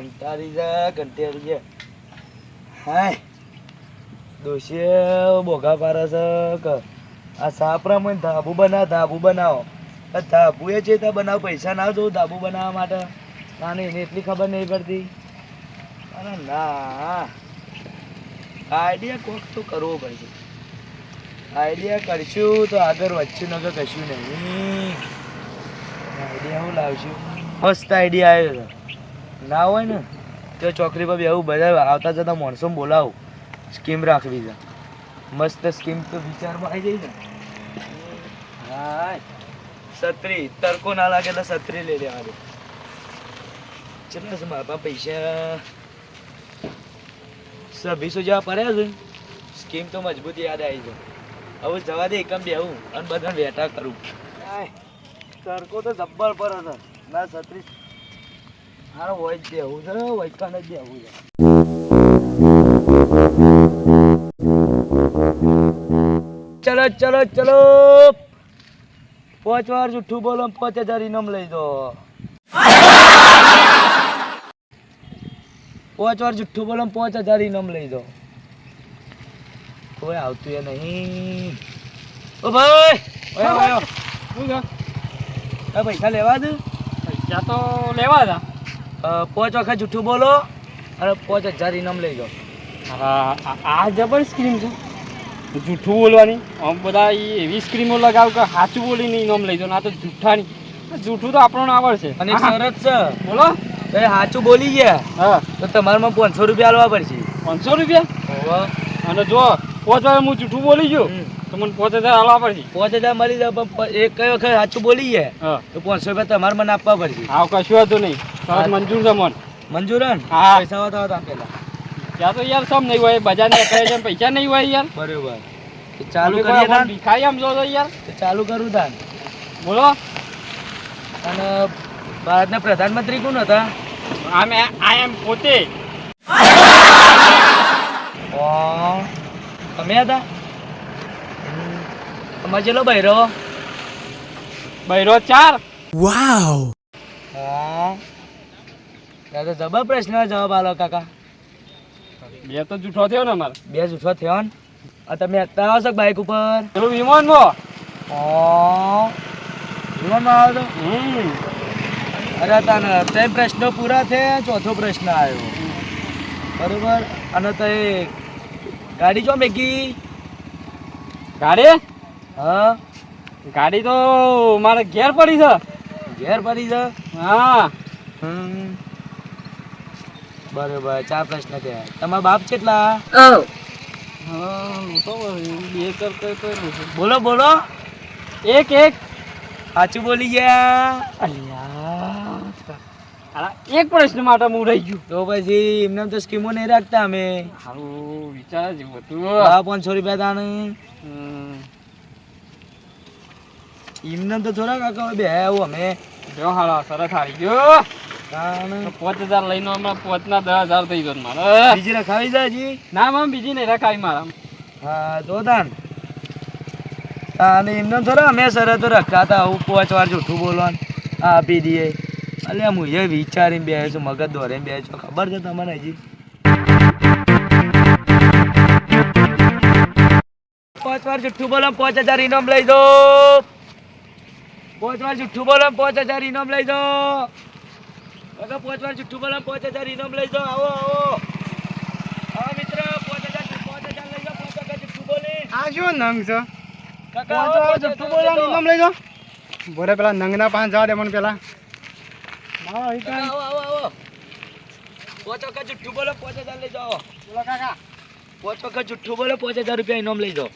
કંટાળી જા કંટાળી જા. હાય. દોશીએ બોગા પારે છે આ આ સાપરામાં ધાબુ બનાવ ધાબુ બનાવો. ધાબુ એ છે ત્યાં બનાવ, પૈસા ના જો ધાબુ બનાવવા માટે. નાની એને એટલી ખબર નહીં પડતી. અરે ના. આઈડિયા કોક તો કરવો પડશે. આઈડિયા કરશું તો આગળ વધશું નગર કશું નહીં. આઈડિયા હું લાવશું. મસ્ત આઈડિયા આવ્યો ના હોય ને, તો છોકરી પર બેવું બધા આવતા જતા માણસો બોલાવું. સ્કીમ રાખવી છે. મસ્ત સ્કીમ તો વિચારમાં આવી જઈ ને. હા સત્રી તડકો ના લાગે તો છત્રી લઈ લેવા દે ચલો છે મારા પાસે સભીસો જેવા પડ્યા છે સ્કીમ તો મજબૂત યાદ આવી છે. હવે જવા દે, એકમ બેવું અને બધા વેટા કરું. તડકો તો જબ્બર પર હતો. ના, છત્રીસ. હારો હોય જ બેહું છે વૈકાન જ બેહું છે. ચલો ચલો ચલો. પાંચ વાર જુઠ્ઠું બોલો પાંચ હજાર ઇનામ લઈ દો. પાંચ વાર જુઠ્ઠું બોલો પાંચ હજાર ઇનામ લઈ દો. કોઈ આવતું એ નહીં. ઓ ભાઈ! પૈસા લેવા દે? પૈસા તો લેવા હતા પાંચ વખત જુઠ્ઠું બોલો અને પાંચ હજાર ઇનામ લઈ દો આ જબર સ્ક્રીમ છે. જૂઠું બોલવાની. આમ બધા એવી સ્ક્રીમો લગાવ કે સાચું બોલીને ઇનામ લઈ જાઓ. ના તો જૂઠાની જૂઠું તો આપણને આવડશે અને સરસ શરત છે. બોલો. એ સાચું બોલી ગયા. હા. તો તમારામાં પાંચસો રૂપિયા આલવા પડશે. પાંચસો રૂપિયા? અને જો પાંચ વાર હું જૂઠું બોલી ગયો તો મને પાંચ હજાર આલવા પડશે. પાંચ હજાર મળી જાય પણ એક કઈ વખત સાચું બોલી ગયા હા. તો પાંચસો રૂપિયા તમારે મને આપવા પડશે. આવ કશું હતું નહીં. તરત મંજૂર છે મન. મંજૂર હા. પૈસા બતાવો તા પેલા. ત્યાં તો યાર સમ નહીં હોય બજાર ને કહે છે પૈસા નહીં હોય યાર. બરોબર. ચાલુ કરીએ તાન? ભિખારી આમ જો યાર. ચાલુ કરું તાન. બોલો. અને ભારતના પ્રધાનમંત્રી કોણ હતા? આમ આઈ એમ પોતે. તમે હતા. તમારે ચેલો બૈરો. બૈરો ચાર. હા. ત્યાં તો જબર પ્રશ્ન જવાબ આલો કાકા. બે તો જૂઠો થયો ને અમારે. બે જૂઠો થયો ને? આ તમે અત્યારે આવો છો બાઇક ઉપર? પેલું વિમાનમાં? વિમાનમાં આવો છો? હમ. અરે તાને ત્રણ પ્રશ્નો પૂરા થયા ચોથો પ્રશ્ન આવ્યો. બરોબર? અને તો ગાડી જો મેગી ગાડી? હા. ગાડી તો મારે ઘેર પડી છે. ઘેર પડી છે? હા. હમ. બરોબર ચાર પ્રશ્ન થયા તમારા બાપ કેટલા? છે. બોલો બોલો. એક એક. સાચું બોલી ગયા. એક પ્રશ્ન માટે હું રહી ગયું. તો પછી એમને તો સ્કીમો નહીં રાખતા અમે. સારું વિચાર જેવું હતું ભાવ પાંચસો રૂપિયા તાણે હમ. એમને તો થોડા કાકા બે આવું અમે. જો હાલા સરસ હારી ગયો. પાંચ હજાર લઈને હમણાં પાંચ ના દસ હજાર થઈ ગયો મારે. બીજી રખાવી જાય જી. ના મામ બીજી નહીં રખાય મારા. હા તો તાન અને એમને થોડા અમે શરતો રખાતા આવું પાંચ વાર જૂઠું બોલવાનું. આ આપી દઈએ અલ્યા હું એ વિચારીને બે છું મગજ દોરે બે છો. ખબર છે તમને હજી? પાંચ વાર જુઠ્ઠું બોલો પાંચ હજાર ઇનામ લઈ દો. પાંચ વાર જુઠ્ઠું બોલો પાંચ હજાર ઇનામ લઈ દો. કાકા પાંચ વાર જુઠ્ઠું બોલો પાંચ હજાર ઇનામ લઈ દો આવો આવો. હા મિત્ર પાંચ હજાર પાંચ હજાર લઈ દો પાંચ હજાર જુઠ્ઠું બોલી. આ શું નંગ છે? કાકા લઈ જાઓ. બોરે પેલા નંગના પાંચ જવા દે મને પેલા. કાકા, આવો આવો આવો. પાંચ વખત જુઠ્ઠું બોલો પાંચ હજાર લઈ જાઓ. બોલો કાકા. પાંચ વખત જુઠ્ઠું બોલો પાંચ હજાર રૂપિયા ઇનામ લઈ જાઓ.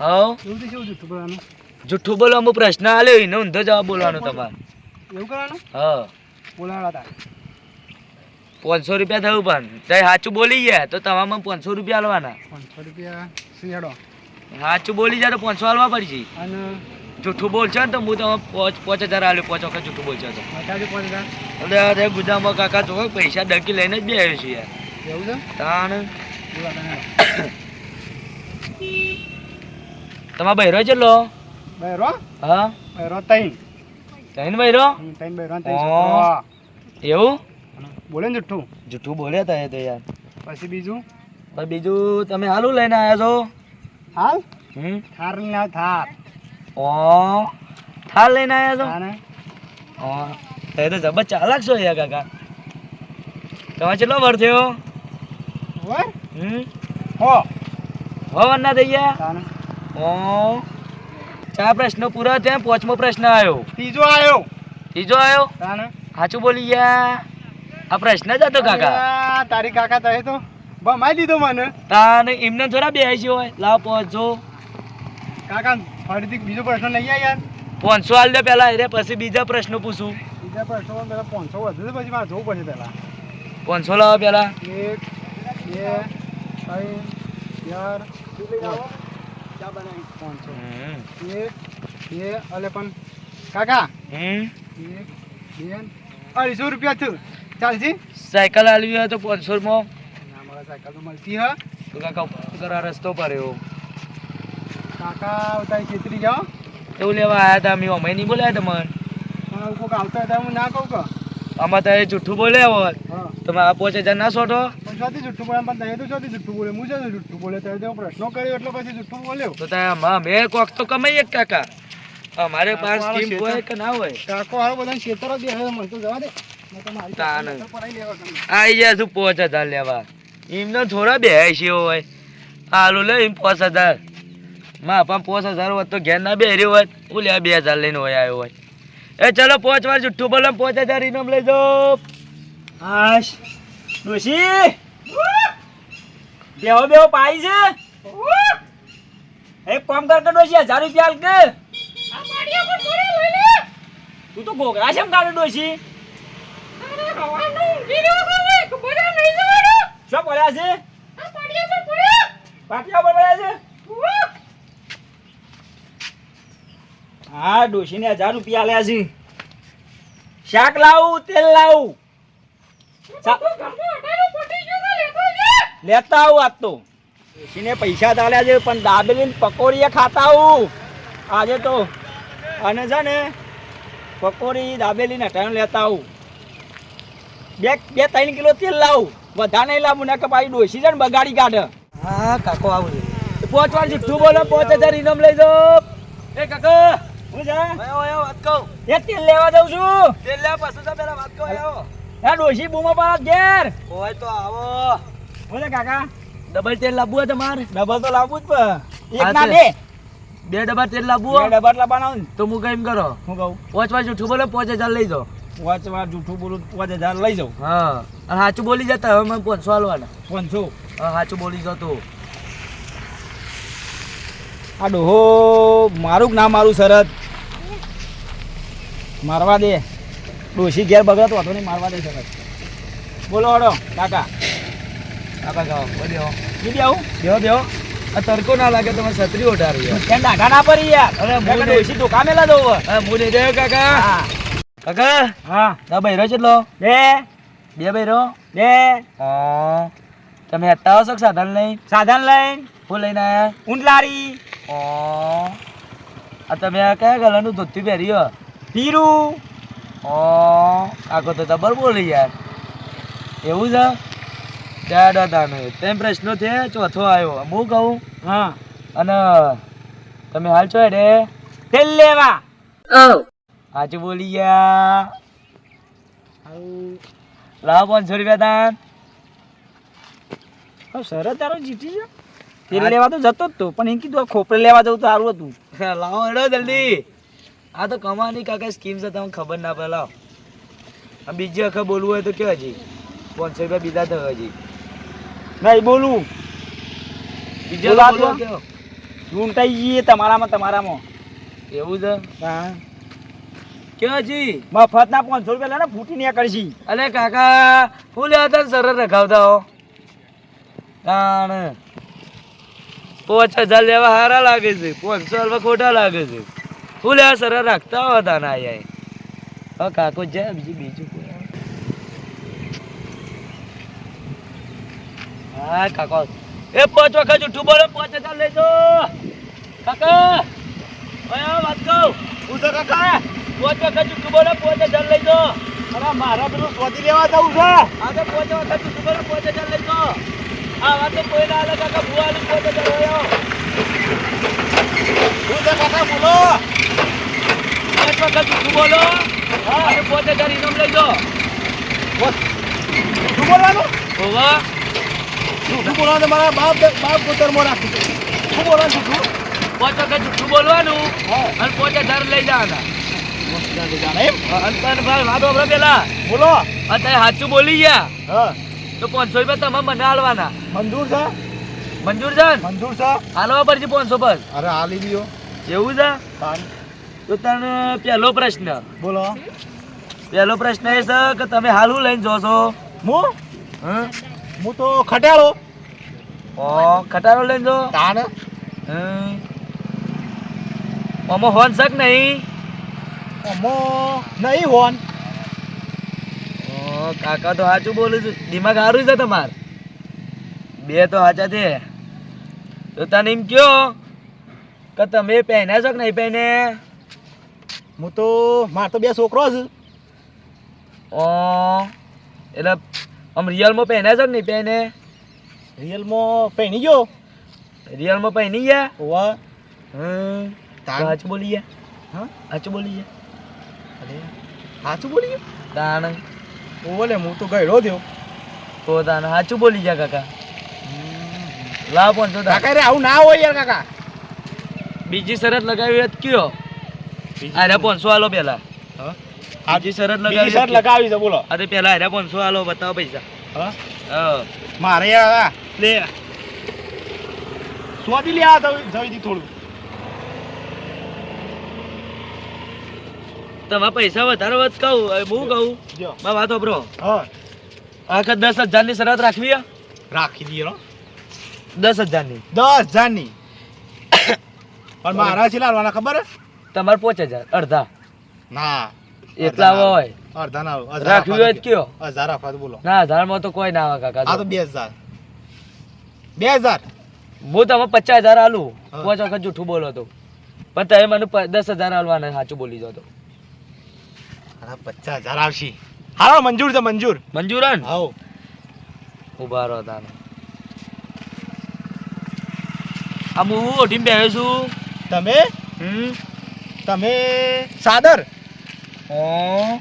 હા. તો બોલવાનું? જુઠ્ઠું બોલો અમુક પ્રશ્ન આલ્યો એનો ઊંધો જવાબ બોલવાનો તમારે. એવું કરવાનું? હા. પાંચસો રૂપિયા થયું પણ. તે સાચું બોલી ગયા તો તમામ પાંચસો રૂપિયા આલવાના. પાંચસો રૂપિયા સાચું બોલી જાય તો પાંચસો આલવા પડશે. અને જૂઠું બોલશો ને તો હું તમે પાંચ પાંચ હજાર આવ્યો પાંચ વખત જૂઠું બોલશો તો. એટલે આ તે કાકા તો પૈસા ડકી લઈને જ બે આવ્યો છે યાર. એવું છે? તાણ. તમારા બૈરો કેટલો? બૈરો? હા. બૈરો તૈન ભાઈ રો તૈન ભાઈ રો એવું? બોલે ને જુઠ્ઠું. જુઠ્ઠું બોલ્યા તા એ તો યાર. પછી બીજું? પણ બીજું તમે હાલું લઈને આવ્યા છો? હાલ? હમ. થાર ના થાર. ઓ થાર લઈને આવ્યા છો? તાને ઓ તે તો જબર ચાલાક છો યાર કાકા. તમારે કેટલો વર થયો? વર? હમ. હો. હો વર ના થઈ ગયા? ઓ. ચાર પ્રશ્નો પૂરા થયા પાંચમો પ્રશ્ન આવ્યો. ત્રીજો આવ્યો. ત્રીજો આવ્યો? તાને સાચું બોલી ગયા. આ પ્રશ્ન જ હતો કાકા. તારી કાકા તહે તો ભમાઈ દીધો મને. તાને એમને થોડા બે હોય. લાવ પહોંચજો કાકા ફરીથી બીજો પ્રશ્ન લઈ આય યાર. પાંચસો હાલ દે પેલા એટલે પછી બીજા પ્રશ્નો પૂછું. બીજા પ્રશ્નો પેલા પાંચસો વધુ છે પછી મારે જવું પડશે પેલા. પાંચસો લાવો પેલા. એક બે ત્રણ ચાર. પાંચસો. એક બે અલે પણ. કાકા. હમ. એક બે અઢીસો રૂપિયા થયું. ચાલશે સાયકલ હાલવી હોય તો પાંચસો માં મારા સાયકલ તો મળતી હા તો કાકા ઉપર કરા રસ્તો પડ્યો કાકા ઉતારી છેતરી જાઓ. એવું લેવા આયા હતા અમે. અમે નહીં બોલ્યા તમને. પણ કોઈક આવતા હતા હું ના કહું કે. આમાં તારે જુઠ્ઠું જૂઠું બોલ્યા હોત તમે આ પોચ હજાર ના સોટો. પણ જુઠ્ઠું બોલે પણ તારે તો જુઠ્ઠું બોલે. હું જુઠ્ઠું બોલે? ત્યારે તો પ્રશ્નો કર્યો એટલે પછી જુઠ્ઠું બોલ્યો તો ત્યાં અમે કોક તો કમાઈએ જ કાકા. અમારે કાકો સ્કીમ હોય કે ના હોય? કાકો હારો બધા ખેતરો હવે મને તો જવા દે. આઈ જાય પાંચ હજાર લેવા. એમને થોડા બે છે હોય. હાલું લે એમ પાંચ હજાર. માં પણ પોચ હજાર હોત તો ઘેર ના બેર્યો હોત. હું લે બે હજાર લઈને હોય આવ્યો હોય એ ચલો પાંચ વાર જુઠ્ઠું બોલો પાંચ હજાર ઇનામ લઈ જાઓ. હાશ. ડોશી. બેહો બેહો, પાઈ છે. એક કામ કર કે ડોશી, હજાર રૂપિયા હાલ કે. તું તો ગોગરા છે કાઢો ડોશી. શું પડ્યા છે? પાટિયા પર પડ્યા છે? હા ડોશીને હજાર રૂપિયા આલ્યા છે. શાક લાવું તેલ લાવું. લેતા આવું આજ તો. ડોશીને પૈસા તાલ્યા છે પણ દાબેલી ને પકોડી ખાતા આવું. આજે તો અને છે ને પકોડી દાબેલી ને અટાણું લેતા આવું. બે બે ત્રણ કિલો તેલ લાવું. વધારે નહીં લાવું ને કે પાછી ડોશી છે ને બગાડી કાઢે. હા કાકો આવું છે. પાંચ બોલો પાંચ હજાર ઇનામ લઈ જાઓ. એ કાકા હું વાત કહું. એ તેલ લેવા દઉં છું. તેલ લે પાછું તો પેલા વાત કહો આયો એ ડોશી બૂમો પાડો ઘેર. હોય તો આવો. હું કાકા? ડબલ તેલ લાવવું હોય તમારે? ડબલ તો લાવવું જ પણ. એક ના બે. બે ડબ્બા તેલ લાવવું બે હોય લાવવાના ને. તો હું કઈ કરો? હું કહું. પાંચ જૂઠું બોલો પાંચ હજાર લઈ જાઓ. પાંચ વાર જૂઠું બોલું પાંચ હજાર લઈ જાઉં. હા. અને સાચું બોલી જતા હવે મને પાંચસો હાલવાના. પાંચસો. હા સાચું બોલી જતો આ ડોહો મારું ના મારું શરત મારવા દે. ડોશી ઘેર બગડતો હતો નહીં મારવા દે શરત બોલો હડો કાકા. કાકા ગાઓ બોલ્યો કીધી આવું બેહો દેવો આ તડકો ના લાગે તમે છત્રી ઓઢારી કેમ ડાઘા ના પડી યાર? અરે ડોશી તો કામે લા દઉં હા હું દઈ દે કાકા. હા. કાકા હા. તા બૈરો કેટલો બે. બે બૈરો બે. હા. તમે આવશો કે સાધન લઈ સાધન લઈને. હું લઈને આયા? ઊંટલારી ઓ. આ તમે આ કયા કલરનું ધોતી પહેર્યું પીરું. ઓ. આખો તો જબર બોલી યાર. એવું છે? દાડા દાદાને તેમ પ્રશ્નો છે ચોથો આવ્યો. હું કહું? હા. અને તમે હાલ છો હેડે? તેલ લેવા. સાચું બોલી ગયા. લાવો પાંચસો રૂપિયા દાન. સરસ તારો જીતી છે. તેલ લેવા તો જતો જ તો પણ એમ કીધું ખોપરે લેવા જવું તો સારું હતું. લાવો હેડો જલ્દી. આ તો કમાની કાકા સ્કીમ છે તમને ખબર ના પડે લાવો. આ બીજી વખત બોલવું હોય તો કે હજી? પાંચસો રૂપિયા બીજા તો હજી. નહીં બોલું. બીજા બોલા લૂંટાઈ જઈએ તમારામાં તમારામાં. એવું છે? હા. કેવા હજી? મફત ના પાંચસો રૂપિયા લે ને ફૂટી ને કરશી. અલે કાકા હું લેવા હતા સરળ રખાવતા હો. તાણ. પાંચ હજાર લેવા સારા લાગે છે પાંચસો હાલવા ખોટા લાગે છે. હું લેવા સર રાખતા હતા ના આયા હા કાકો જાય બીજું બીજું કોઈ હા કાકો. એ પાંચ વખત જૂઠું બોલો પાંચ હજાર લઈ જાઓ કાકા આ વાત કહું. હું તો કાકા પાંચ વખત જૂઠું બોલો પાંચ હજાર લઈ જાઓ અરે મારા પેલું શોધી લેવા જવું છે. આજે પોતે વખત જૂઠું બોલો પોચ હજાર લઈ જો આ વાત તો કોઈ ના આલે કાકા ભુવાની ચાલ હોયો શું છે કાકા બોલો. એક વખત જૂઠું બોલો. અને પોતે ચાલ ઇનામ લઈ જો શું બોલવાનું? હોવા શું બોલવાનું મારા બાપ બાપ કોતરમાં રાખી શું બોલવાનું શું પોતે વખત જૂઠું બોલવાનું અને પોતે ધર લઈ જવાના. એમ? ભાઈ વાત હોભળો પેલા? બોલો. અત્યારે સાચું બોલી ગયા. હા. તો પાંચસો રૂપિયા તમે મને હાલવાના મંજૂર છે? મંજૂર છે? મંજૂર છે? હાલવા પડશે પાંચસો પર અરે હાલી દીયો એવું છે? તો તને પહેલો પ્રશ્ન. બોલો. પહેલો પ્રશ્ન એ છે કે તમે હાલ હું લઈને જો છો હું? હં? હું તો ખટાળો ઓ ખટાળો લઈને જો. તાણ. આમાં હોન શક નહીં? અમો નહીં હોન. કાકા તો સાચું બોલું છું. દિમાગ સારું છે તમાર? બે તો સાચા છે. તો તને એમ કયો કે તમે પહેર્યા છો કે નહીં પહેને હું તો માર તો બે છોકરો છું. ઓ એટલે આમ રિયલમાં પહેર્યા છો કે નહીં પહેને રિયલમાં પહેરી ગયો. રિયલમાં પહેરી ગયા? વાહ હમ. સાચું બોલી ગયા? હા? સાચું બોલી ગયા? અરે સાચું બોલી ગયો? તાણ. ઓલે હું તો ગયડો થયો તો તાણ સાચું બોલી ગયા કાકા. લા પણ તો કાકા રે આવું ના હોય યાર કાકા. બીજી શરત લગાવી હોત કયો? અરે પાંચસો આલો પેલા. હા? બીજી શરત લગાવી શરત લગાવી છે બોલો. અરે પેલા અરે પાંચસો આલો બતાવો પૈસા. હા? હા. મારે લે. સ્વાદી લે આ જવી જવી થોડું. તમારા પૈસા વધારે વધ કહું. હવે હું કહું. જો. વાતો બ્રો આખા દસ હજારની શરત રાખવી રાખી દઈએ દસ દસ હજારની. દસ હજારની. પણ મારા છે લાવવાના ખબર તમારે પાંચ હજાર અડધા. ના. એટલા હોય. અડધા ના. રાખવી હોય કયો. હજાર રાખવા બોલો. ના હજારમાં તો કોઈ ના આવે કાકા આ તો બે હજાર. બે હજાર? હું તમે પચાસ હજાર આલું. પાંચ વખત જૂઠું બોલો તો. પણ તમે મને દસ હજાર આલવાના સાચું બોલી જાઓ તો. અરે પચાસ હજાર આવશે. હાલો મંજૂર છે મંજૂર. મંજૂર હે ને હાઉ ઊભા રહો તાને આ હું ઓઢીને બેહ્યો છું. તમે? હમ? તમે સાદર? ઓ.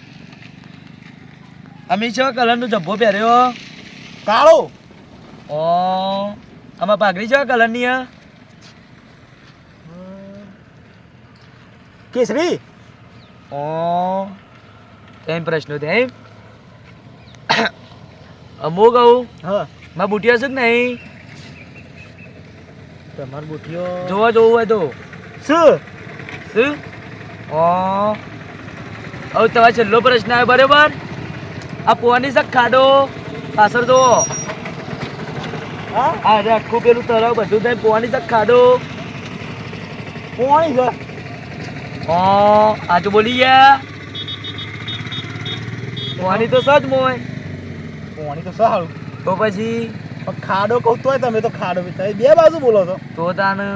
અમે કેવા કલરનો જબ્બો પહેર્યો. કાળો? ઓ. આમાં પાઘડી છે કલરની હે? કેસરી? ઓ. તેમ પ્રશ્નો એમ અમો કહું હા. માં બુટિયા છે કે નહીં? તમાર બુટિયો જોવા જોવું હોય તો. શું? શું? ઓ. હવે તમારે છેલ્લો પ્રશ્ન આવ્યો બરાબર? આ પોવાની શક ખાડો પાછળ જોવો હા? અરે આખું પેલું તળાવ બધું થાય પોવાની શક ખાડો પોણી છે ઓ આજુ બોલી ગયા. પોવાની તો સજ મોય. પાણી તો સારું. તો પછી? પણ ખાડો કહું તોય તમે તો ખાડો તમે બે બાજુ બોલો છો. તો તાને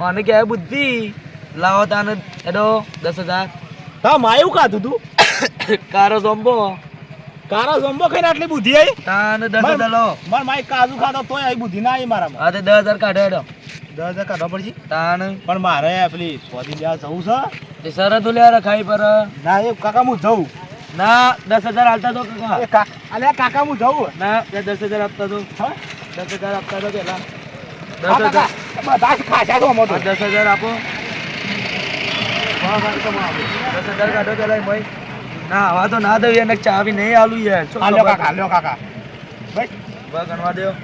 મને કહેવાય બુદ્ધિ. લાવો તાને એડો દસ હજાર. હા એવું કાધું તું? કારો જોંબો કારો જમ્બો ખાઈને આટલી બુદ્ધિ આવી તાને દસ હજાર લો. મારે માય કાજુ ખાધો તોય આવી બુદ્ધિ ના આવી મારામાં. હા તો દસ હજાર કાઢો એડો દસ હજાર કાઢવા પડશે? તાને. પણ મારે પેલી લેવા જવું છે. એ સરહદ લ્યા રખાઈ પર. ના એ કાકા હું જઉં. ના દસ હજાર હાલતા તો અલે કાકા હું જાઉં. ના તે દસ હજાર આપતા તો દસ હજાર આપતા તો પેલા. દસ હજાર. જ આપો. દસ હજાર કાઢો પેલા ભાઈ ના આવા તો ના દઉં એને ચાવી નહીં આલું યાર. શું હા, લ્યો ખબર? કાકા લ્યો કાકા. ભાઈ. ગણવા દો.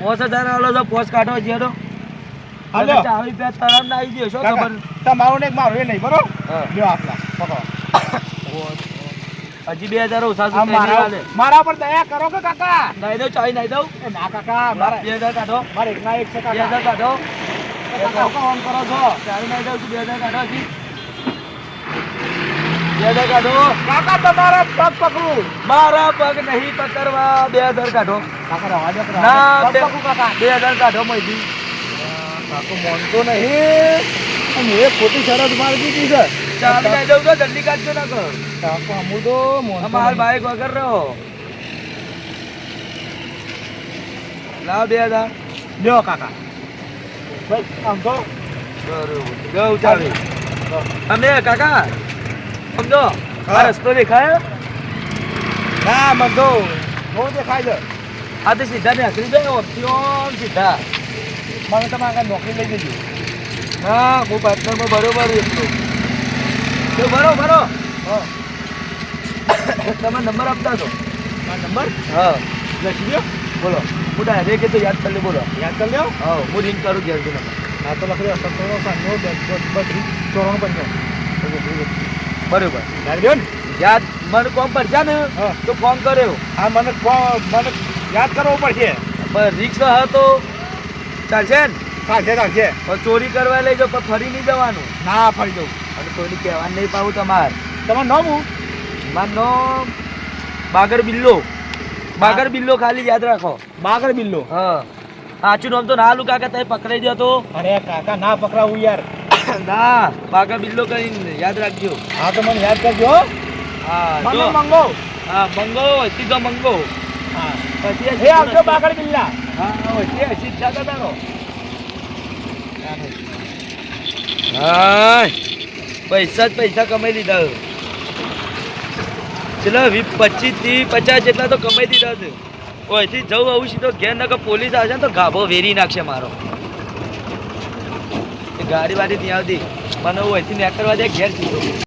પોસ હજાર આલો તો પોસ કાઢો છે તો. હા, લ્યો. ચાવી પે આવી ગયો શું ખબર? તમારું ને મારું એ નહીં બરોબર લ્યો આપલા પકડો. હજી બે હજાર ઓછા મારા પર દયા કરો કે કાકા? નહીં દઉં ચાવી નહીં દઉં. ના કાકા મારા બે હજાર કાઢો. મારે એક ના એક છે બે હજાર કાઢો. કાકા ફોન કરો છો? ચાવી નહીં દઉં બે હજાર કાઢો હજી. બે કાઢો. કાકા તમારા પગ પકડું મારા પગ નહીં પકડવા બે હજાર કાઢો. કાકા ના બે બે હજાર કાઢો મહિની કાકો મોનતો નહીં. અને એ ખોટી શરત મારી દીધી છે ચાલ ના દઉં તો જલ્દી કાઢજો ના કર કાકા અમુ તો મોનતો માર બાઈક વગર રહો. લાવ બે હજાર. લ્યો કાકા. બસ આમ તો. બરોબર. ગૌ અમે કાકા સમજો? આ રસ્તો દેખાય? ના મંગો. બહુ દેખાય છે. આ તો સીધા નીકળી જાય ઓમથી ઓમ સીધા. મને તમે આગળ નોકરી લઈ જજો. હા હું પાર્ટનરમાં બરોબર એટલું તો ભરો ભરો. હા. તમે નંબર આપતા છો મારો નંબર? હા. લખી બોલો. હું ડાયરેક્ટ તો યાદ કરી લે બોલો. યાદ કરી લો હા હું રિંગ કરું ઘેર નંબર હા તો લખી દો. સત્તરનો દસ બત્રીસ ચોરાણું પંચાણું બરોબર. યાદ ને? યાદ મને કોમ પર છે ને હા. તો ફોન કર્યો. હા મને કો- મને યાદ કરવો પડશે. પણ રિક્ષા હતો. ચાલશે ને? ચાલશે ચાલશે પણ ચોરી કરવા લઈ જાઓ પણ ફરી નહીં જવાનું. ના ફરી જવું. અને કોઈને કહેવા નહીં પાવું તમાર. તમારું નામ હું મારું નામ બાગર બિલ્લો. બાગર બિલ્લો ખાલી યાદ રાખો. બાગર બિલ્લો? હા. સાચું નામ તો ના લુ કાકા તમે પકડાઈ દો તો. અરે કાકા ના પકડાવું યાર. ના બાગર બિલ્લો કરીને યાદ રાખજો. હા તો મને યાદ કરજો હા. જો. મંગો હા મંગો સીધો મંગો હા. પછી એ આવજો બાગર બિલ્લા. હા હા પૈસા જ પૈસા કમાઈ લીધા ચલો પચીસથી પચાસ જેટલા તો કમાઈ દીધા છે. ઓયથી જવું આવું સીધો ઘેર નકર પોલીસ આવશે ને તો ગાભો વેરી નાખશે મારો. ગાડી વાડી નહીં આવતી મને ઓયથી નીકળવા દે, ઘેર સીધો.